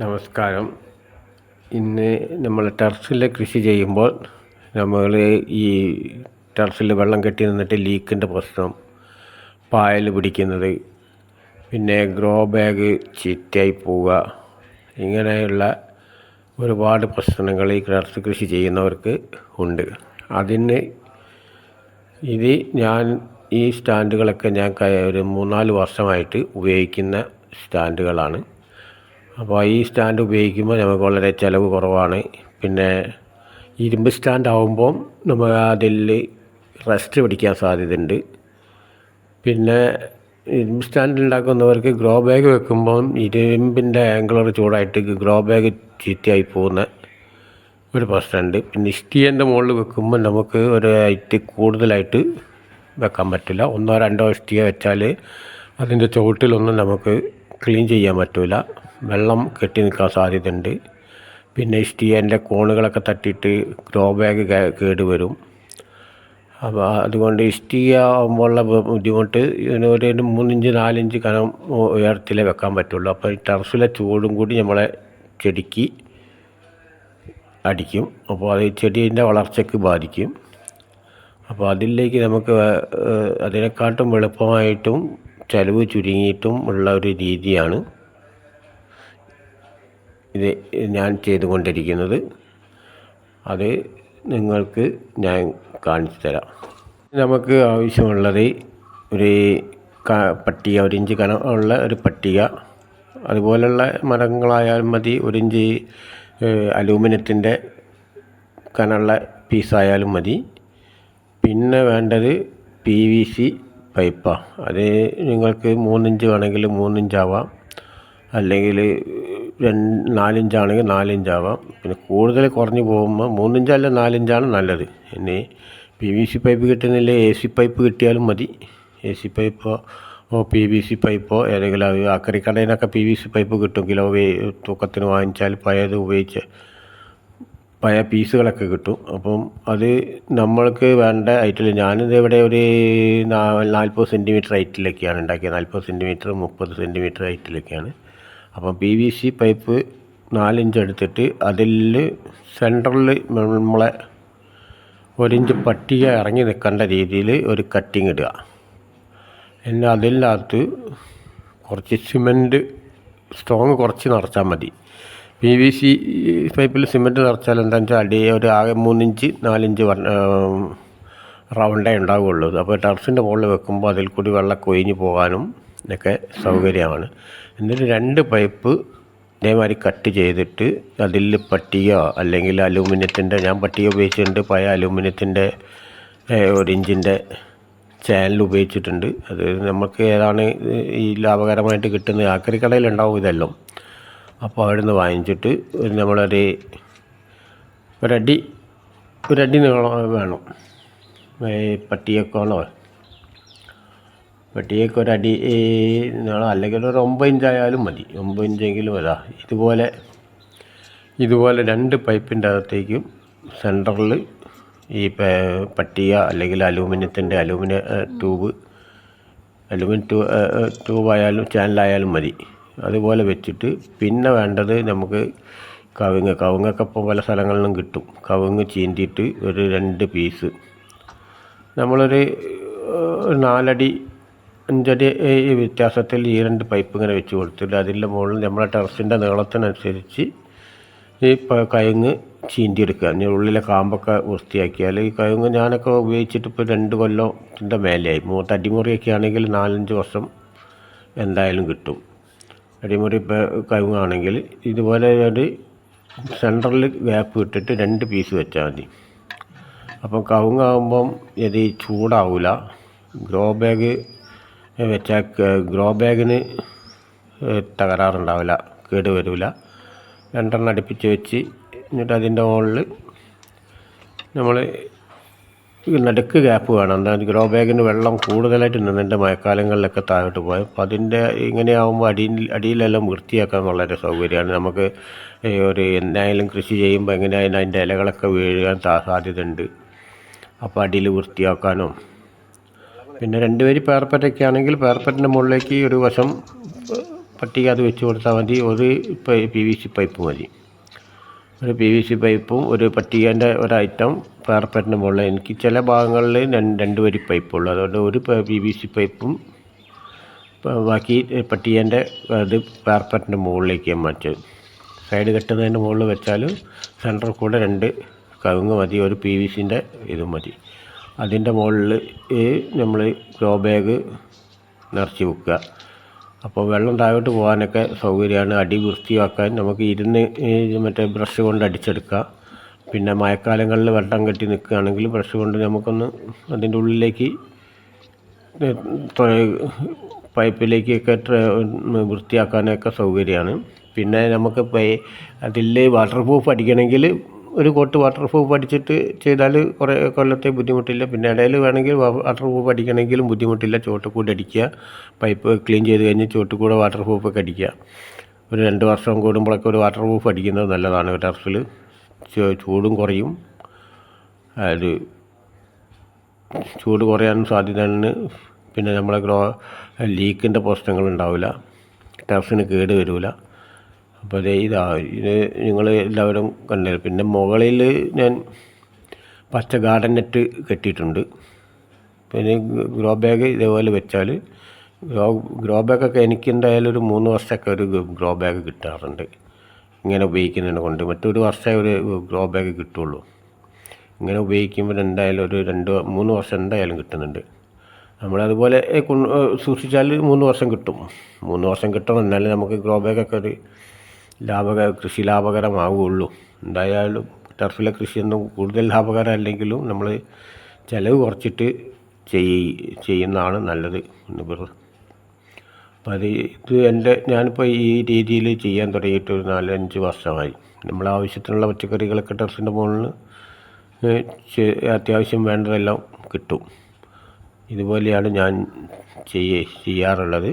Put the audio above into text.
നമസ്കാരം. ഇന്ന് നമ്മൾ ടെറസിൽ കൃഷി ചെയ്യുമ്പോൾ നമ്മൾ ഈ ടെറസിൽ വെള്ളം കെട്ടി നിന്നിട്ട് ലീക്കിന്റെ പ്രശ്നം പായൽ പിടിക്കുന്നത് പിന്നെ ഗ്രോ ബാഗ് ചീത്തയായി പോവുക ഇങ്ങനെയുള്ള ഒരുപാട് പ്രശ്നങ്ങൾ ഈ ടെറസ് കൃഷി ചെയ്യുന്നവർക്ക് ഉണ്ട്. അതിന് ഇത് ഞാൻ ഈ സ്റ്റാൻഡുകളൊക്കെ ഞാൻ ഒരു മൂന്നാൽ വർഷമായിട്ട് ഉപയോഗിക്കുന്ന സ്റ്റാൻഡുകളാണ്. അപ്പോൾ ഈ സ്റ്റാൻഡ് ഉപയോഗിക്കുമ്പോൾ നമുക്ക് വളരെ ചിലവ് കുറവാണ്. പിന്നെ ഇരുമ്പ് സ്റ്റാൻഡ് ആകുമ്പം നമുക്ക് അതിൽ റെസ്റ്റ് പിടിക്കാൻ സാധ്യതയുണ്ട്. പിന്നെ ഇരുമ്പ് സ്റ്റാൻഡ് ഉണ്ടാക്കുന്നവർക്ക് ഗ്രോ ബാഗ് വെക്കുമ്പോൾ ഇരുമ്പിന്റെ ആംഗിളർ ചൂടായിട്ട് ഗ്രോ ബാഗ് ചീത്തയായി പോകുന്ന ഒരു പ്രശ്നമുണ്ട്. പിന്നെ ഇഷ്ടിയന്റെ മുകളിൽ വെക്കുമ്പോൾ നമുക്ക് ഒരു ഹൈറ്റ് കൂടുതലായിട്ട് വെക്കാൻ പറ്റില്ല. ഒന്നോ രണ്ടോ ഇഷ്ടിയ വെച്ചാൽ അതിന്റെ ചുവട്ടിലൊന്നും നമുക്ക് ക്ലീൻ ചെയ്യാൻ പറ്റില്ല വെള്ളം കെട്ടി നിൽക്കാൻ സാധ്യതയുണ്ട്. പിന്നെ ഇഷ്ടികേന്റെ കോണുകളൊക്കെ തട്ടിയിട്ട് ഗ്രോ ബാഗ് കേട് വരും. അപ്പോൾ അതുകൊണ്ട് ഇഷ്ടിക ആകുമ്പോഴുള്ള ബുദ്ധിമുട്ട് ഒരു മൂന്നിഞ്ച് നാലിഞ്ച് കനം ഉയർത്തിലേ വെക്കാൻ പറ്റുള്ളൂ. അപ്പോൾ ഈ ടെറസിലെ ചൂടും കൂടി നമ്മളെ ചെടിക്ക് അടിക്കും. അപ്പോൾ അത് ചെടീന്റെ വളർച്ചയ്ക്ക് ബാധിക്കും. അപ്പോൾ അതിലേക്ക് നമുക്ക് അതിനെക്കാട്ടും എളുപ്പമായിട്ടും ചിലവ് ചുരുങ്ങിയിട്ടും ഉള്ള ഒരു രീതിയാണ് ഇത് ഞാൻ ചെയ്തുകൊണ്ടിരിക്കുന്നത്. അത് നിങ്ങൾക്ക് ഞാൻ കാണിച്ചു തരാം. നമുക്ക് ആവശ്യമുള്ളത് ഒരു പട്ടിക ഒരു ഇഞ്ച് കനം ഉള്ള ഒരു പട്ടിക. അതുപോലുള്ള മരങ്ങളായാലും മതി ഒരു ഇഞ്ച് അലൂമിനിയത്തിന്റെ കനമുള്ള പീസായാലും മതി. പിന്നെ വേണ്ടത് പി വി സി പൈപ്പാണ് അത് നിങ്ങൾക്ക് മൂന്നിഞ്ച് വേണമെങ്കിൽ മൂന്നിഞ്ചാവാം. അല്ലെങ്കിൽ രണ്ട് നാലിഞ്ചാണെങ്കിൽ നാലിഞ്ചാവാം. പിന്നെ കൂടുതൽ കുറഞ്ഞു പോകുമ്പോൾ മൂന്നിഞ്ചല്ല നാലിഞ്ചാണ് നല്ലത്. ഇനി പി വി സി പൈപ്പ് കിട്ടുന്നില്ല എ സി പൈപ്പ് കിട്ടിയാലും മതി. എ സി പൈപ്പോ പി വി സി പൈപ്പോ ഏതെങ്കിലും അത് അക്കറിക്കടയിലൊക്കെ പി വി സി പൈപ്പ് കിട്ടും. കിലോ തൂക്കത്തിന് വാങ്ങിച്ചാൽ പഴയത് ഉപയോഗിച്ച് പഴയ പീസുകളൊക്കെ കിട്ടും. അപ്പം അത് നമ്മൾക്ക് വേണ്ട ഹൈറ്റിൽ ഞാനിത് ഇവിടെ ഒരു നാൽപ്പത് സെന്റിമീറ്റർ ഹൈറ്റിലൊക്കെയാണ് ഉണ്ടാക്കിയത്. നാൽപ്പത് സെന്റിമീറ്റർ മുപ്പത് സെന്റിമീറ്റർ ഹൈറ്റിലൊക്കെയാണ് അപ്പം പി വി സി പൈപ്പ് നാലിഞ്ച് എടുത്തിട്ട് അതിൽ സെന്ററിൽ നമ്മളെ ഒരിഞ്ച് പട്ടിക ഇറങ്ങി നിൽക്കേണ്ട രീതിയിൽ ഒരു കട്ടിങ് ഇടുക. പിന്നെ അതിനകത്ത് കുറച്ച് സിമന്റ് സ്ട്രോങ് കുറച്ച് നിറച്ചാൽ മതി. പി വി സി പൈപ്പിൽ സിമന്റ് നിറച്ചാൽ എന്താണെന്ന് വെച്ചാൽ അടി ഒരു ആകെ മൂന്നിഞ്ച് നാലിഞ്ച് റൗണ്ടേ ഉണ്ടാവുകയുള്ളൂ അപ്പോൾ ടെറസിന്റെ മുകളിൽ വെക്കുമ്പോൾ അതിൽ കൂടി വെള്ളം കൊയിഞ്ഞ് പോകാനും ഒക്കെ സൗകര്യമാണ്. എന്നിട്ട് രണ്ട് പൈപ്പ് ഇതേമാതിരി കട്ട് ചെയ്തിട്ട് അതിൽ പട്ടിയോ അല്ലെങ്കിൽ അലൂമിനിയത്തിന്റെ ഞാൻ പട്ടിക ഉപയോഗിച്ചിട്ടുണ്ട്. പഴയ അലൂമിനിയത്തിന്റെ ഒരു ഇഞ്ചിന്റെ ചാനൽ ഉപയോഗിച്ചിട്ടുണ്ട്. അത് നമുക്ക് ഏതാണ് ഈ ലാഭകരമായിട്ട് കിട്ടുന്നത്? ആക്രി കടയിലുണ്ടാവും ഇതെല്ലാം. അപ്പോൾ അവിടെ നിന്ന് വാങ്ങിച്ചിട്ട് നമ്മളൊരു ഒരടി ഒരടി നീളം വേണം. ഈ പട്ടിയക്കോണോ പട്ടിയൊക്കെ ഒരടി നീളം അല്ലെങ്കിൽ ഒരു ഒമ്പത് ഇഞ്ചായാലും മതി. ഒമ്പത് ഇഞ്ചെങ്കിലും അതാ. ഇതുപോലെ ഇതുപോലെ രണ്ട് പൈപ്പിന്റെ അകത്തേക്കും സെന്ററിൽ ഈ പട്ടിക അല്ലെങ്കിൽ അലൂമിനിയത്തിന്റെ അലൂമിനിയ ട്യൂബ് അലൂമിനിയ ട്യൂ ട്യൂബായാലും ചാനലായാലും മതി. അതുപോലെ വെച്ചിട്ട് പിന്നെ വേണ്ടത് നമുക്ക് കവുങ്ങ് കവുങ്ങൊക്കെ ഇപ്പോൾ പല സ്ഥലങ്ങളിലും കിട്ടും. കവുങ്ങ് ചീന്തിയിട്ട് ഒരു രണ്ട് പീസ്. നമ്മളൊരു നാലടി അഞ്ചടി ഈ വ്യത്യാസത്തിൽ ഈ രണ്ട് പൈപ്പ് ഇങ്ങനെ വെച്ച് കൊടുത്തിട്ട് അതിന്റെ മുകളിൽ നമ്മളെ ടെറസിന്റെ നീളത്തിനനുസരിച്ച് ഈ കയങ്ങ് ചീന്തിയെടുക്കുക. ഇനി ഉള്ളിലെ കാമ്പൊക്കെ വൃത്തിയാക്കിയാൽ ഈ കയങ്ങ് ഞാനൊക്കെ ഉപയോഗിച്ചിട്ട് ഇപ്പോൾ രണ്ട് കൊല്ലത്തിന്റെ മേലെയായി. മൂത്ത അടിമുറിയൊക്കെ ആണെങ്കിൽ നാലഞ്ച് വർഷം എന്തായാലും കിട്ടും. അടിമുറി ഇപ്പോൾ കയങ്ങാണെങ്കിൽ ഇതുപോലെ ഒരു സെന്ററിൽ ഗ്യാപ്പ് ഇട്ടിട്ട് രണ്ട് പീസ് വെച്ചാൽ മതി. അപ്പം കവുങ്ങാകുമ്പം ഇത് ചൂടാവില്ല ഗ്രോ ബാഗ് വെച്ചാൽ ഗ്രോ ബാഗിന് തകരാറുണ്ടാവില്ല കേട് വരില്ല രണ്ടെണ്ണം അടുപ്പിച്ച് വെച്ച് എന്നിട്ട് അതിന്റെ മുകളിൽ നമ്മൾ നടുക്ക് ഗ്യാപ്പ് വേണം. എന്താ ഗ്രോ ബാഗിന് വെള്ളം കൂടുതലായിട്ട് നിന്നിട്ട് മഴക്കാലങ്ങളിലൊക്കെ താഴോട്ട് പോയി അപ്പോൾ അതിന്റെ ഇങ്ങനെയാവുമ്പോൾ അടിയിൽ അടിയിലെല്ലാം വൃത്തിയാക്കാൻ വളരെ സൗകര്യമാണ്. നമുക്ക് ഒരു എന്തായാലും കൃഷി ചെയ്യുമ്പോൾ എങ്ങനെയായാലും അതിന്റെ ഇലകളൊക്കെ വീഴാൻ സാധ്യതയുണ്ട്. അപ്പോൾ അടിയിൽ വൃത്തിയാക്കാനും പിന്നെ രണ്ട് വരി പേർപ്പറ്റൊക്കെ ആണെങ്കിൽ പേർപ്പറ്റിന്റെ മുകളിലേക്ക് ഒരു വശം പട്ടിക അത് വെച്ച് കൊടുത്താൽ മതി. ഒരു പി വി സി പൈപ്പ് മതി. ഒരു പി വി സി പൈപ്പും ഒരു പട്ടികേന്റെ ഒരു ഐറ്റം പേർപ്പറ്റിന്റെ മുകളിൽ. എനിക്ക് ചില ഭാഗങ്ങളിൽ രണ്ട് വരി പൈപ്പുള്ളൂ അതുകൊണ്ട് ഒരു പി വി സി പൈപ്പും ബാക്കി പട്ടികേന്റെ അത് പേർപ്പറ്റിന്റെ മുകളിലേക്ക് മാറ്റും സൈഡ് കെട്ടുന്നതിന്റെ മുകളിൽ വെച്ചാൽ സെന്ററിൽ കൂടെ രണ്ട് കവുങ്ങ് മതി. ഒരു പി വി സിന്റെ ഇതും മതി. അതിന്റെ മുകളിൽ നമ്മൾ ഗ്രോ ബാഗ് നിറച്ച് വെക്കുക. അപ്പോൾ വെള്ളം താഴോട്ട് പോകാനൊക്കെ സൗകര്യമാണ്. അടി വൃത്തിയാക്കാൻ നമുക്ക് ഇരുന്ന് മറ്റേ ബ്രഷ് കൊണ്ട് അടിച്ചെടുക്കാം പിന്നെ മഴക്കാലങ്ങളിൽ വെള്ളം കെട്ടി നിൽക്കുകയാണെങ്കിൽ ബ്രഷ് കൊണ്ട് നമുക്കൊന്ന് അതിന്റെ ഉള്ളിലേക്ക് പൈപ്പിലേക്കൊക്കെ വൃത്തിയാക്കാനൊക്കെ സൗകര്യമാണ്. പിന്നെ നമുക്ക് അതിൽ വാട്ടർ പ്രൂഫ് അടിക്കണമെങ്കിൽ ഒരു കോട്ട് വാട്ടർ പ്രൂഫ് അടിച്ചിട്ട് ചെയ്താൽ കുറേ കൊല്ലത്തെ ബുദ്ധിമുട്ടില്ല. പിന്നെ ഇടയിൽ വേണമെങ്കിൽ വാട്ടർ പ്രൂഫ് അടിക്കണമെങ്കിലും ബുദ്ധിമുട്ടില്ല. ചുവട്ടുകൂടെ കൂടെ അടിക്കുക. പൈപ്പ് ക്ലീൻ ചെയ്ത് കഴിഞ്ഞ് ചുവട്ടുകൂടെ കൂടെ വാട്ടർ പ്രൂഫൊക്കെ അടിക്കുക. ഒരു രണ്ട് വർഷം കൂടുമ്പോഴൊക്കെ ഒരു വാട്ടർ പ്രൂഫ് അടിക്കുന്നത് നല്ലതാണ് ടെറസിൽ ചൂടും കുറയും. അത് ചൂട് കുറയാനും സാധ്യതയാണ് പിന്നെ നമ്മളെ ഗ്രോ ലീക്കിന്റെ പ്രശ്നങ്ങളുണ്ടാവില്ല ടെറസിന് കേട് വരില്ല അപ്പോൾ ദേ ഇതാ ഇത് നിങ്ങൾ എല്ലാവരും കണ്ടത് പിന്നെ മുകളിൽ ഞാൻ പച്ച ഗാർഡൻ നെറ്റ് കെട്ടിയിട്ടുണ്ട്. പിന്നെ ഗ്രോ ബാഗ് ഇതേപോലെ വെച്ചാൽ ഗ്രോ ഗ്രോ ബാഗൊക്കെ എനിക്ക് എന്തായാലും ഒരു മൂന്ന് വർഷമൊക്കെ ഒരു ഗ്രോ ബാഗ് കിട്ടാറുണ്ട്. ഇങ്ങനെ ഉപയോഗിക്കുന്നതിനെ കൊണ്ട് മറ്റൊരു വർഷമേ ഒരു ഗ്രോ ബാഗ് കിട്ടുള്ളൂ. ഇങ്ങനെ ഉപയോഗിക്കുമ്പോൾ എന്തായാലും ഒരു രണ്ട് മൂന്ന് വർഷം എന്തായാലും കിട്ടുന്നുണ്ട്. നമ്മളതുപോലെ സൂക്ഷിച്ചാൽ മൂന്ന് വർഷം കിട്ടും. മൂന്ന് വർഷം കിട്ടണം എന്നാലും നമുക്ക് ഗ്രോ ബാഗൊക്കെ ഒരു ലാഭക കൃഷി ലാഭകരമാവുകയുള്ളൂ. എന്തായാലും ടർഫിലെ കൃഷിയൊന്നും കൂടുതൽ ലാഭകരം അല്ലെങ്കിലും നമ്മൾ ചിലവ് കുറച്ചിട്ട് ചെയ് ചെയ്യുന്നതാണ് നല്ലത് അപ്പോൾ അത് ഇത് എന്റെ ഞാനിപ്പോൾ ഈ രീതിയിൽ ചെയ്യാൻ തുടങ്ങിയിട്ട് ഒരു നാലഞ്ച് വർഷമായി. നമ്മൾ ആവശ്യത്തിനുള്ള പച്ചക്കറികളൊക്കെ ടെറസിന്റെ മുകളിൽ അത്യാവശ്യം വേണ്ടതെല്ലാം കിട്ടും. ഇതുപോലെയാണ് ഞാൻ ചെയ്യ ചെയ്യാറുള്ളത്.